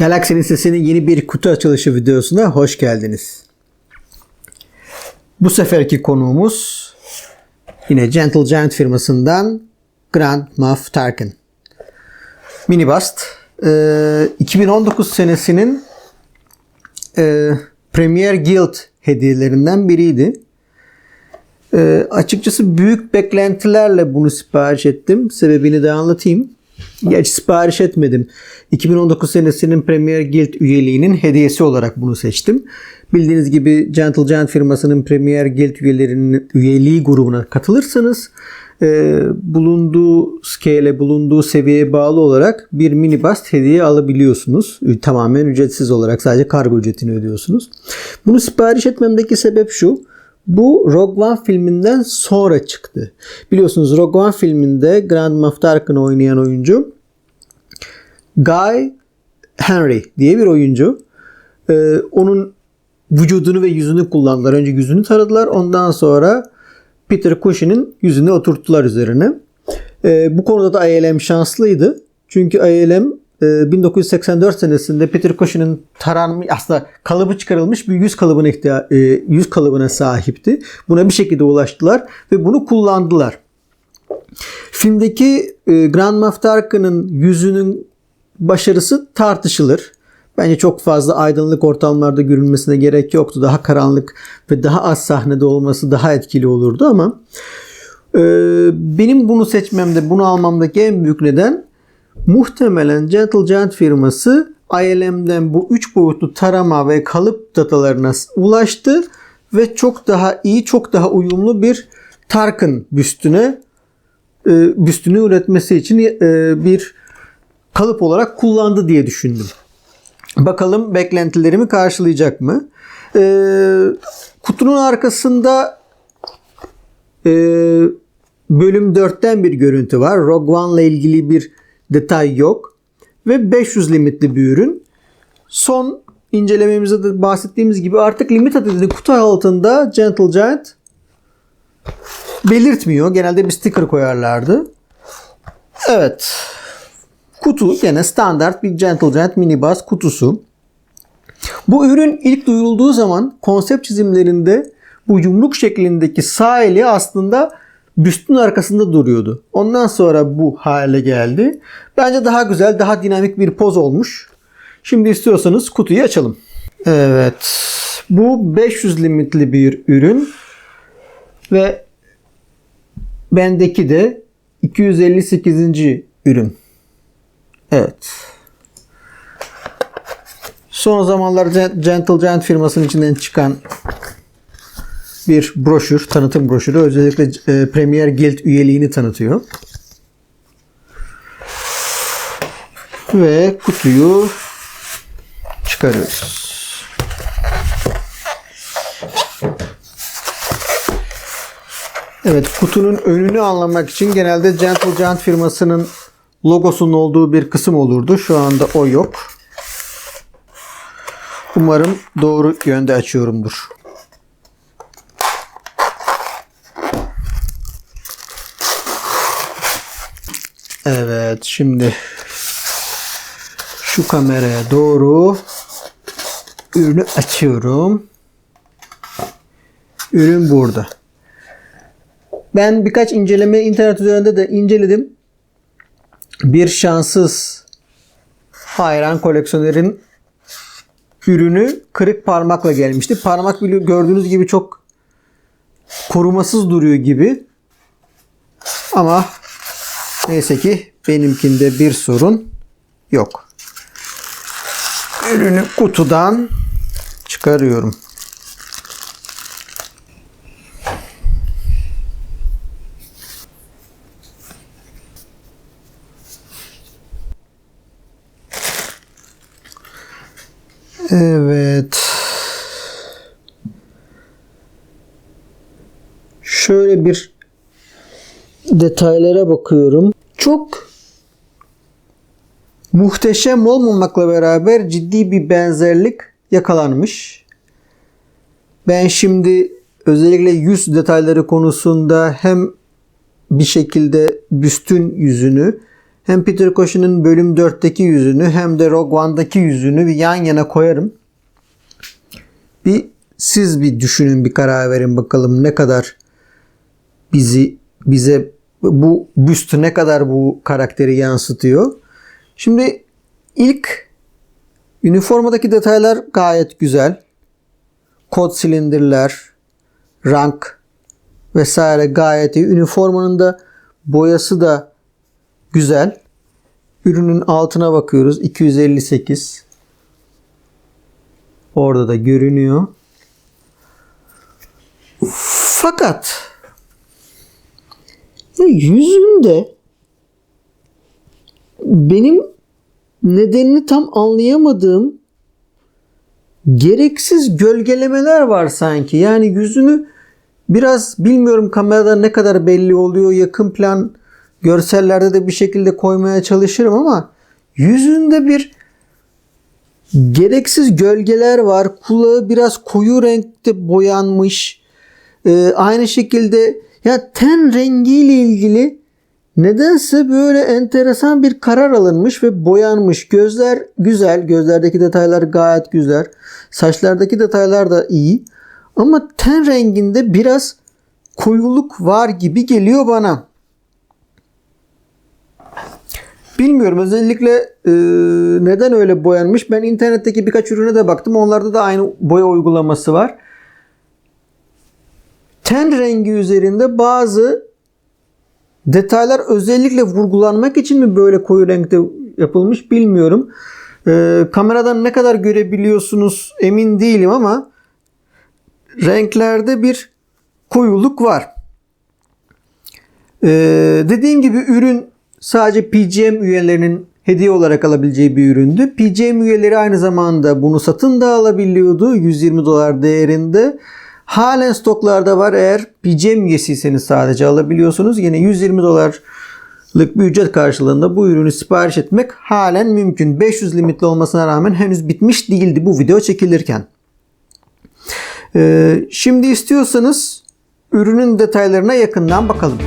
Galaxy'nin sesinin yeni bir kutu açılışı videosuna hoş geldiniz. Bu seferki konuğumuz yine Gentle Giant firmasından Grand Moff Tarkin. Mini Bust. Ee, 2019 senesinin e, Premier Guild hediyelerinden biriydi. Ee, açıkçası büyük beklentilerle bunu sipariş ettim. Sebebini de anlatayım. Gerçi sipariş etmedim. 2019 senesinin Premier Guild üyeliğinin hediyesi olarak bunu seçtim. Bildiğiniz gibi Gentle Giant firmasının Premier Guild üyelerinin üyeliği grubuna katılırsanız e, bulunduğu scale, bulunduğu seviyeye bağlı olarak bir mini bust hediye alabiliyorsunuz. Tamamen ücretsiz olarak sadece kargo ücretini ödüyorsunuz. Bunu sipariş etmemdeki sebep şu. Bu Rogue One filminden sonra çıktı. Biliyorsunuz Rogue One filminde Grand Moff Tarkin'i oynayan oyuncu Guy Henry diye bir oyuncu. Ee, onun vücudunu ve yüzünü kullandılar. Önce yüzünü taradılar. Ondan sonra Peter Cushing'in yüzünü oturttular üzerine. Ee, bu konuda da ILM şanslıydı. Çünkü ILM 1984 senesinde Peter Cushing'in taranmış aslında kalıbı çıkarılmış bir yüz kalıbına ihtiya, e, yüz kalıbına sahipti. Buna bir şekilde ulaştılar ve bunu kullandılar. Filmdeki e, Grand Moff Tarkin'in yüzünün başarısı tartışılır. Bence çok fazla aydınlık ortamlarda görünmesine gerek yoktu. Daha karanlık ve daha az sahnede olması daha etkili olurdu ama e, benim bunu seçmemde, bunu almamdaki en büyük neden muhtemelen Gentle Giant firması ILM'den bu 3 boyutlu tarama ve kalıp datalarına ulaştı ve çok daha iyi, çok daha uyumlu bir Tarkin büstüne e, büstünü üretmesi için e, bir kalıp olarak kullandı diye düşündüm. Bakalım beklentilerimi karşılayacak mı? E, kutunun arkasında bölüm 4'ten bir görüntü var. Rogue One ile ilgili bir detay yok. Ve 500 limitli bir ürün. Son incelememizde de bahsettiğimiz gibi artık limit adedini kutu altında Gentle Giant belirtmiyor. Genelde bir sticker koyarlardı. Evet. Kutu yine standart bir Gentle Giant mini bus kutusu. Bu ürün ilk duyurulduğu zaman konsept çizimlerinde bu yumruk şeklindeki sağ eli aslında büstün arkasında duruyordu. Ondan sonra bu hale geldi. Bence daha güzel, daha dinamik bir poz olmuş. Şimdi istiyorsanız kutuyu açalım. Evet. Bu 500 limitli bir ürün. Ve bendeki de 258. ürün. Evet. Son zamanlarda Gentle Giant firmasının içinden çıkan bir broşür, tanıtım broşürü. Özellikle e, Premier Guild üyeliğini tanıtıyor. Ve kutuyu çıkarıyoruz. Evet kutunun önünü anlamak için genelde Gentle Giant firmasının logosunun olduğu bir kısım olurdu. Şu anda o yok. Umarım doğru yönde açıyorumdur. Evet şimdi şu kameraya doğru ürünü açıyorum. Ürün burada. Ben birkaç inceleme internet üzerinde de inceledim. Bir şanssız hayran koleksiyonerin ürünü kırık parmakla gelmişti. Parmak gördüğünüz gibi çok korumasız duruyor gibi. Ama Neyse ki benimkinde bir sorun yok. Ürünü kutudan çıkarıyorum. Evet. Şöyle bir detaylara bakıyorum. Çok muhteşem olmamakla beraber ciddi bir benzerlik yakalanmış. Ben şimdi özellikle yüz detayları konusunda hem bir şekilde büstün yüzünü hem Peter Cushing'in bölüm 4'teki yüzünü hem de Rogue One'daki yüzünü bir yan yana koyarım. Bir siz bir düşünün bir karar verin bakalım ne kadar bizi bize bu büstü ne kadar bu karakteri yansıtıyor. Şimdi ilk üniformadaki detaylar gayet güzel. Kod silindirler, rank vesaire gayet iyi. Üniformanın da boyası da güzel. Ürünün altına bakıyoruz. 258. Orada da görünüyor. Fakat ya yüzümde benim nedenini tam anlayamadığım gereksiz gölgelemeler var sanki. Yani yüzünü biraz bilmiyorum kamerada ne kadar belli oluyor. Yakın plan görsellerde de bir şekilde koymaya çalışırım ama yüzünde bir gereksiz gölgeler var. Kulağı biraz koyu renkte boyanmış. Ee, aynı şekilde ya ten rengiyle ilgili nedense böyle enteresan bir karar alınmış ve boyanmış. Gözler güzel. Gözlerdeki detaylar gayet güzel. Saçlardaki detaylar da iyi. Ama ten renginde biraz koyuluk var gibi geliyor bana. Bilmiyorum özellikle e, neden öyle boyanmış. Ben internetteki birkaç ürüne de baktım. Onlarda da aynı boya uygulaması var. Ten rengi üzerinde bazı detaylar özellikle vurgulanmak için mi böyle koyu renkte yapılmış bilmiyorum. E, kameradan ne kadar görebiliyorsunuz emin değilim ama renklerde bir koyuluk var. E, dediğim gibi ürün sadece PGM üyelerinin hediye olarak alabileceği bir üründü. PGM üyeleri aynı zamanda bunu satın da alabiliyordu 120 dolar değerinde. Halen stoklarda var eğer PGM üyesiyseniz sadece alabiliyorsunuz. Yine 120 dolarlık bir ücret karşılığında bu ürünü sipariş etmek halen mümkün. 500 limitli olmasına rağmen henüz bitmiş değildi bu video çekilirken. Ee, şimdi istiyorsanız ürünün detaylarına yakından bakalım.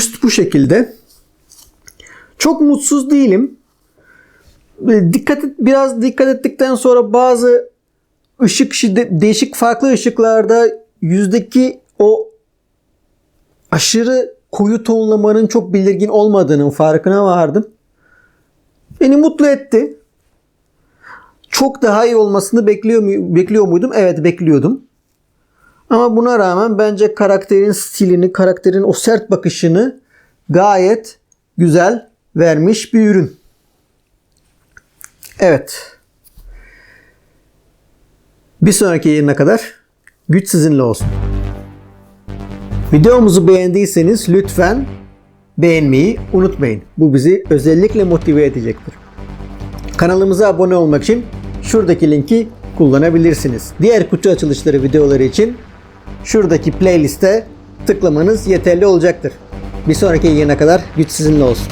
Büst bu şekilde. Çok mutsuz değilim. Dikkat et, biraz dikkat ettikten sonra bazı ışık değişik farklı ışıklarda yüzdeki o aşırı koyu tonlamanın çok belirgin olmadığının farkına vardım. Beni mutlu etti. Çok daha iyi olmasını bekliyor, mu- bekliyor muydum? Evet bekliyordum. Ama buna rağmen bence karakterin stilini, karakterin o sert bakışını gayet güzel vermiş bir ürün. Evet. Bir sonraki yayına kadar güç sizinle olsun. Videomuzu beğendiyseniz lütfen beğenmeyi unutmayın. Bu bizi özellikle motive edecektir. Kanalımıza abone olmak için şuradaki linki kullanabilirsiniz. Diğer kutu açılışları videoları için şuradaki playliste tıklamanız yeterli olacaktır. Bir sonraki yayına kadar güç sizinle olsun.